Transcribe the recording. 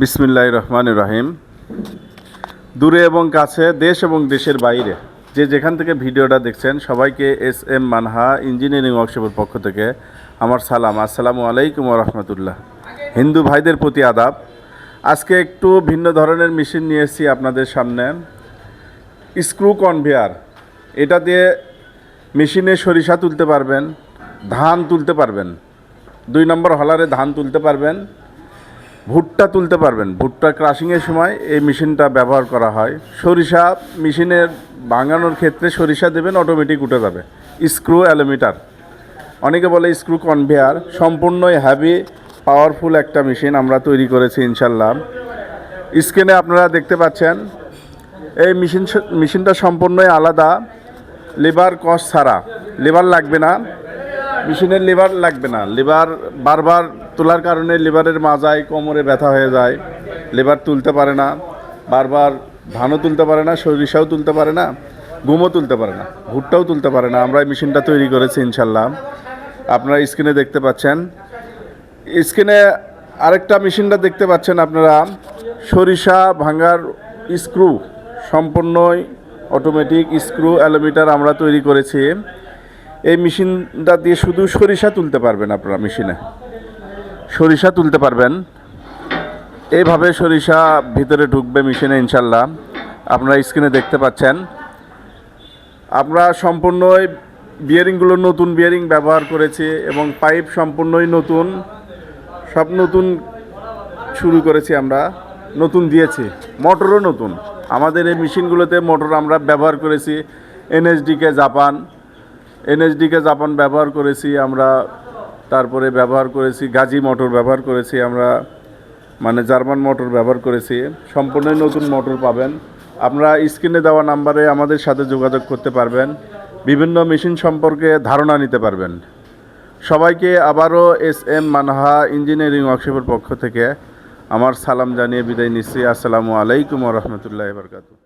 বিসমিল্লাহ রহমান রহিম। দূরে এবং কাছে, দেশ এবং দেশের বাইরে। যে যেখান থেকে ভিডিওটা দেখছেন, সবাইকে এস এম মানহা ইঞ্জিনিয়ারিং ওয়ার্কশপের পক্ষ থেকে আমার সালাম। আসসালামু আলাইকুম রহমতুল্লাহ। হিন্দু ভাইদের প্রতি আদাব। আজকে একটু ভিন্ন ধরনের মেশিন নিয়ে এসেছি আপনাদের সামনে। Screw conveyor. এটা দিয়ে মেশিনে সরিষা তুলতে পারবেন, ধান তুলতে পারবেন। দুই নম্বর হলারে ধান তুলতে পারবেন। ভুট্টা তুলতে পারবেন। ভুট্টা ক্রাশিংয়ের সময় এই মেশিনটা ব্যবহার করা হয়। সরিষা মেশিনের ভাঙানোর ক্ষেত্রে সরিষা দেবেন অটোমেটিক উঠে যাবে। স্ক্রু অ্যালোমিটার অনেকে বলে স্ক্রু কনভেয়ার সম্পূর্ণই হ্যাভি পাওয়ারফুল একটা মেশিন আমরা তৈরি করেছি ইনশাল্লাহ স্ক্রিনে আপনারা দেখতে পাচ্ছেন, এই মেশিন মেশিনটা সম্পূর্ণই আলাদা। লেবার কস ছাড়া। লেবার লাগবে না। মেশিনের লিভার লাগবে না। লিভার বারবার তোলার কারণে লিভারের মাজায়, কোমরে ব্যথা হয়ে যায়। লিভার তুলতে পারে না। বারবার ধানও তুলতে পারে না, সরিষাও তুলতে পারে না, গুমও তুলতে পারে না, ভুট্টাও তুলতে পারে না। আমরা এই মেশিনটা তৈরি করেছি, ইনশাল্লাহ। আপনারা স্ক্রিনে দেখতে পাচ্ছেন। স্ক্রিনে আরেকটা মেশিনটা দেখতে পাচ্ছেন আপনারা। সরিষা ভাঙার স্ক্রু, সম্পূর্ণই অটোমেটিক স্ক্রু অ্যালোমিটার আমরা তৈরি করেছি। এই মেশিনটা দিয়ে শুধু সরিষা তুলতে পারবেন আপনারা মেশিনে। সরিষা তুলতে পারবেন। এইভাবে সরিষা ভিতরে ঢুকবে মেশিনে, ইনশাল্লাহ। আপনারা স্ক্রিনে দেখতে পাচ্ছেন। আমরা সম্পূর্ণই বিয়ারিংগুলো নতুন বিয়ারিং ব্যবহার করেছি এবং পাইপ সম্পূর্ণই নতুন। সব নতুন শুরু করেছি আমরা। নতুন দিয়েছি। মোটরও নতুন। আমাদের এই মেশিনগুলোতে মোটর আমরা ব্যবহার করেছি। এনএসডিকে জাপান। এনএসডিকে জাপান ব্যবহার করেছি আমরা, তারপরে ব্যবহার করেছি গাজী মোটর ব্যবহার করেছি আমরা মানে জার্মান মোটর ব্যবহার করেছি সম্পূর্ণই নতুন মোটর পাবেন। আপনারা স্ক্রিনে দেওয়া নাম্বারে আমাদের সাথে যোগাযোগ করতে পারবেন, বিভিন্ন মেশিন সম্পর্কে ধারণা নিতে পারবেন। সবাইকে আবারও এস এম মানহা ইঞ্জিনিয়ারিং ওয়ার্কশপের পক্ষ থেকে আমার সালাম জানিয়ে বিদায় নিচ্ছি। আসসালামু আলাইকুম রহমতুল্লাহ বরকাতু